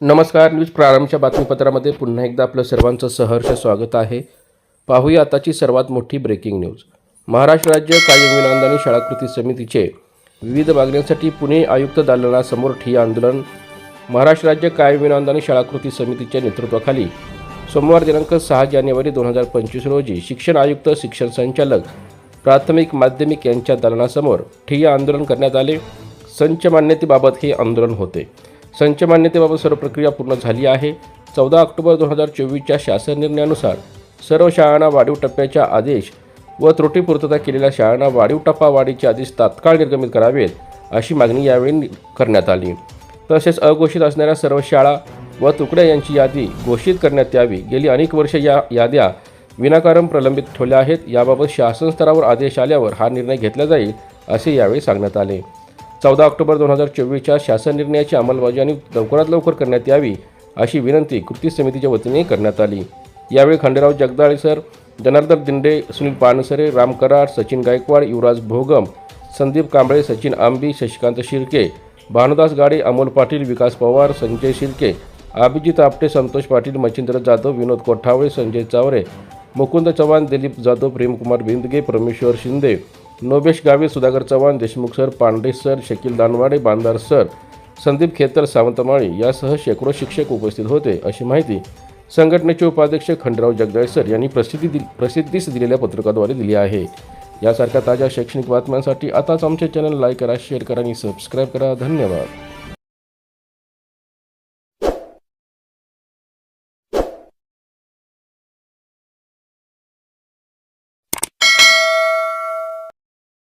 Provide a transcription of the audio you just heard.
नमस्कार न्यूज प्रारंभच्या बातमीपत्रामध्ये पुन्हा एकदा आपलं सर्वांचं सहर्ष स्वागत आहे. पाहूया आताची सर्वात मोठी ब्रेकिंग न्यूज महाराष्ट्र राज्य कायम आणि शाळा कृती समितीचे विविध मागण्यांसाठी पुणे आयुक्त दालनासमोर ठिय्या आंदोलन. महाराष्ट्र राज्य कायम आणि शाळा कृती समितीच्या नेतृत्वाखाली सोमवार दिनांक सहा जानेवारी दोन हजार पंचवीस रोजी शिक्षण आयुक्त शिक्षण संचालक प्राथमिक माध्यमिक यांच्या दालनासमोर ठिय्या आंदोलन करण्यात आले. संच मान्यतेबाबत हे आंदोलन होते. संच मान्यतेबाबत सर्व प्रक्रिया पूर्ण झाली आहे. चौदा ऑक्टोबर दोन हजार चोवीसच्या शासन निर्णयानुसार सर्व शाळांना वाढीव टप्प्याच्या आदेश व त्रुटी पूर्तता केलेल्या शाळांना वाढीव टप्पा वाढीचे आदेश तात्काळ निर्गमित करावेत अशी मागणी यावेळी करण्यात आली. तसेच अघोषित असणाऱ्या सर्व शाळा व तुकड्या यांची यादी घोषित करण्यात यावी. गेली अनेक वर्ष या याद्या विनाकारण प्रलंबित ठेवल्या आहेत. याबाबत शासन स्तरावर आदेश आल्यावर हा निर्णय घेतला जाईल असे यावेळी सांगण्यात आले. चौदा ऑक्टोबर दोन हजार चोवीसच्या शासन निर्णयाची अंमलबजावणी लवकरात लवकर करण्यात यावी अशी विनंती कृती समितीच्या वतीने करण्यात आली. यावेळी Khanderao Jagdale sir Janardan Dinde Sunil Pansare Ram Karad Sachin Gaikwad Yuvraj Bhogam Sandeep Kamble Sachin Ambi Shashikant Shirke Bhanudas Gade Amol Patil Vikas Pawar Sanjay Shirke Abhijit Apte Santosh Patil Machhindra Jadhav Vinod Kothavale Sanjay Chavare Mukund Chavan Dilip Jadhav Premkumar Bindage Parmeshwar Shinde Nobesh Gave Sudhakar Chavan Deshmukh sir Pande sir Shakil Danwade Bandar sir Sandeep Khetar Sawantmali यासह शेकडो शिक्षक उपस्थित होते अशी माहिती संघटनेचे उपाध्यक्ष Khandrao Jagdale sir यांनी प्रसिद्धी दि प्रसिद्धीस दिलेल्या पत्रकाद्वारे दिली आहे. यासारख्या ताज्या शैक्षणिक बातम्यांसाठी आताच आमचे चॅनल लाईक करा शेअर करा आणि सबस्क्राईब करा. धन्यवाद.